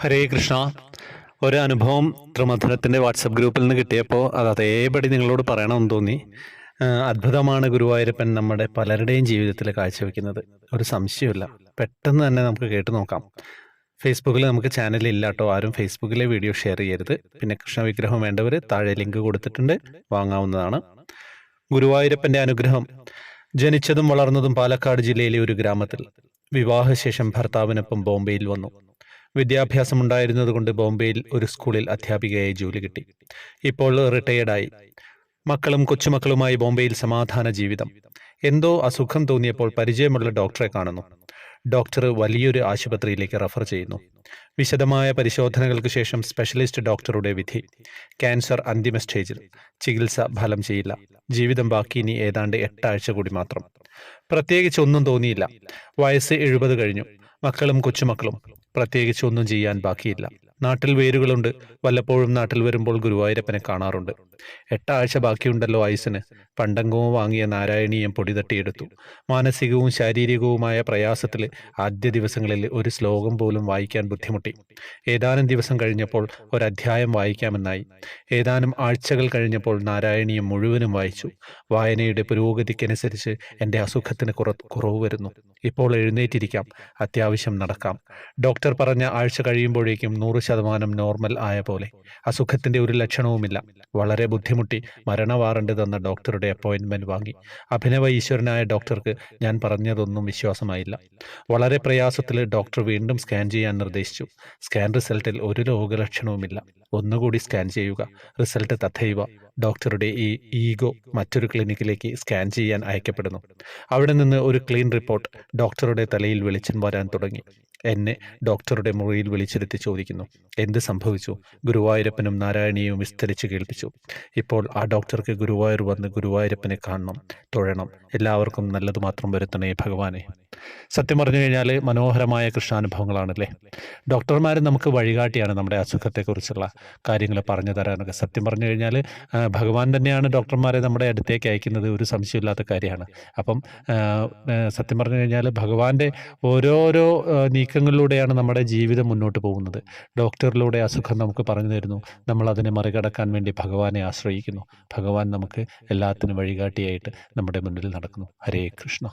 ഹരേ കൃഷ്ണ. ഒരു അനുഭവം ത്രിമധുരത്തിന്റെ വാട്സപ്പ് ഗ്രൂപ്പിൽ നിന്ന് കിട്ടിയപ്പോൾ അത് അതേപടി നിങ്ങളോട് പറയണമെന്ന് തോന്നി. അത്ഭുതമാണ് ഗുരുവായൂരപ്പൻ നമ്മുടെ പലരുടെയും ജീവിതത്തിൽ കാഴ്ചവെക്കുന്നത്. ഒരു സംശയമില്ല പെട്ടെന്ന് തന്നെ നമുക്ക് കേട്ട് നോക്കാം. ഫേസ്ബുക്കിൽ നമുക്ക് ചാനലില്ല കേട്ടോ. ആരും ഫേസ്ബുക്കിലെ വീഡിയോ ഷെയർ ചെയ്യരുത്. പിന്നെ കൃഷ്ണ വിഗ്രഹം വേണ്ടവർ താഴെ ലിങ്ക് കൊടുത്തിട്ടുണ്ട്. വാങ്ങാവുന്നതാണ്. ഗുരുവായൂരപ്പന്റെ അനുഗ്രഹം. ജനിച്ചതും വളർന്നതും പാലക്കാട് ജില്ലയിലെ ഒരു ഗ്രാമത്തിൽ. വിവാഹശേഷം ഭർത്താവിനൊപ്പം ബോംബെയിൽ വന്നു. വിദ്യാഭ്യാസമുണ്ടായിരുന്നതുകൊണ്ട് ബോംബെയിൽ ഒരു സ്കൂളിൽ അധ്യാപികയായി ജോലി കിട്ടി. ഇപ്പോൾ റിട്ടയേർഡായി മക്കളും കൊച്ചുമക്കളുമായി ബോംബെയിൽ സമാധാന ജീവിതം. എന്തോ അസുഖം തോന്നിയപ്പോൾ പരിചയമുള്ള ഡോക്ടറെ കാണുന്നു. ഡോക്ടർ വലിയൊരു ആശുപത്രിയിലേക്ക് റഫർ ചെയ്യുന്നു. വിശദമായ പരിശോധനകൾക്ക് ശേഷം സ്പെഷ്യലിസ്റ്റ് ഡോക്ടറുടെ വിധി. ക്യാൻസർ അന്തിമ സ്റ്റേജിൽ. ചികിത്സ ഫലം ചെയ്യില്ല. ജീവിതം ബാക്കി ഇനി ഏതാണ്ട് എട്ടാഴ്ച കൂടി മാത്രം. പ്രത്യേകിച്ച് ഒന്നും തോന്നിയില്ല. വയസ്സ് എഴുപത് കഴിഞ്ഞു. മക്കളും കൊച്ചുമക്കളും. പ്രത്യേകിച്ച് ഒന്നും ചെയ്യാൻ ബാക്കിയില്ല. നാട്ടിൽ വേരുകളുണ്ട്. വല്ലപ്പോഴും നാട്ടിൽ വരുമ്പോൾ ഗുരുവായൂരപ്പനെ കാണാറുണ്ട്. എട്ടാഴ്ച ബാക്കിയുണ്ടല്ലോ ആയുസിന് പണ്ടങ്കവും വാങ്ങിയ നാരായണീയം പൊടി തട്ടിയെടുത്തു. മാനസികവും ശാരീരികവുമായ പ്രയാസത്തിൽ ആദ്യ ദിവസങ്ങളിൽ ഒരു ശ്ലോകം പോലും വായിക്കാൻ ബുദ്ധിമുട്ടി. ഏതാനും ദിവസം കഴിഞ്ഞപ്പോൾ ഒരധ്യായം വായിക്കാമെന്നായി. ഏതാനും ആഴ്ചകൾ കഴിഞ്ഞപ്പോൾ നാരായണീയം മുഴുവനും വായിച്ചു. വായനയുടെ പുരോഗതിക്കനുസരിച്ച് എന്റെ അസുഖത്തിന് കുറ കുറവ് വരുന്നു. ഇപ്പോൾ എഴുന്നേറ്റിരിക്കാം. അത്യാവശ്യം നടക്കാം. ഡോക്ടർ പറഞ്ഞ ആഴ്ച കഴിയുമ്പോഴേക്കും നൂറ് ശതമാനം നോർമൽ ആയ പോലെ. അസുഖത്തിന്റെ ഒരു ലക്ഷണവുമില്ല. വളരെ ബുദ്ധിമുട്ടി മരണ വാറണ്ട് തന്ന ഡോക്ടറുടെ അപ്പോയിന്റ്മെന്റ് വാങ്ങി. അഭിനവ ഈശ്വരനായ ഡോക്ടർക്ക് ഞാൻ പറഞ്ഞതൊന്നും വിശ്വാസമായില്ല. വളരെ പ്രയാസത്തിൽ ഡോക്ടർ വീണ്ടും സ്കാൻ ചെയ്യാൻ നിർദ്ദേശിച്ചു. സ്കാൻ റിസൾട്ടിൽ ഒരു രോഗലക്ഷണവുമില്ല. ഒന്നുകൂടി സ്കാൻ ചെയ്യുക. റിസൾട്ട് തഥൈവ. ഡോക്ടറുടെ ഈ ഈഗോ മറ്റൊരു ക്ലിനിക്കിലേക്ക് സ്കാൻ ചെയ്യാൻ അയക്കപ്പെടുന്നു. അവിടെ നിന്ന് ഒരു ക്ലീൻ റിപ്പോർട്ട്. ഡോക്ടറുടെ തലയിൽ വെളിച്ചം വരാൻ തുടങ്ങി. എന്നെ ഡോക്ടറുടെ മുറിയിൽ വിളിച്ചിരുത്തി ചോദിക്കുന്നു എന്ത് സംഭവിച്ചു? ഗുരുവായൂരപ്പനും നാരായണിയും വിസ്തരിച്ച് കേൾപ്പിച്ചു. ഇപ്പോൾ ആ ഡോക്ടർക്ക് ഗുരുവായൂർ വന്ന് ഗുരുവായൂരപ്പനെ കാണണം തൊഴണം. എല്ലാവർക്കും നല്ലത് മാത്രം വരുത്തണേ ഭഗവാനെ. സത്യം പറഞ്ഞു കഴിഞ്ഞാൽ മനോഹരമായ കൃഷ്ണാനുഭവങ്ങളാണല്ലേ? ഡോക്ടർമാർ നമുക്ക് വഴികാട്ടിയാണ് നമ്മുടെ അസുഖത്തെക്കുറിച്ചുള്ള കാര്യങ്ങൾ പറഞ്ഞു തരാനൊക്കെ. സത്യം പറഞ്ഞു കഴിഞ്ഞാൽ ഭഗവാൻ തന്നെയാണ് ഡോക്ടർമാരെ നമ്മുടെ അടുത്തേക്ക് അയക്കുന്നത്. ഒരു സംശയമില്ലാത്ത കാര്യമാണ്. അപ്പം സത്യം പറഞ്ഞു കഴിഞ്ഞാൽ ഭഗവാന്റെ ഓരോരോ നീക്കങ്ങളിലൂടെയാണ് നമ്മുടെ ജീവിതം മുന്നോട്ട് പോകുന്നത്. ഡോക്ടറിലൂടെ അസുഖം നമുക്ക് പറഞ്ഞു തരുന്നു. നമ്മൾ അതിനെ മറികടക്കാൻ വേണ്ടി ഭഗവാനെ ആശ്രയിക്കുന്നു. ഭഗവാൻ നമുക്ക് എല്ലാത്തിനും വഴികാട്ടിയായിട്ട് നമ്മുടെ മുന്നിൽ നടക്കുന്നു. ഹരേ കൃഷ്ണ.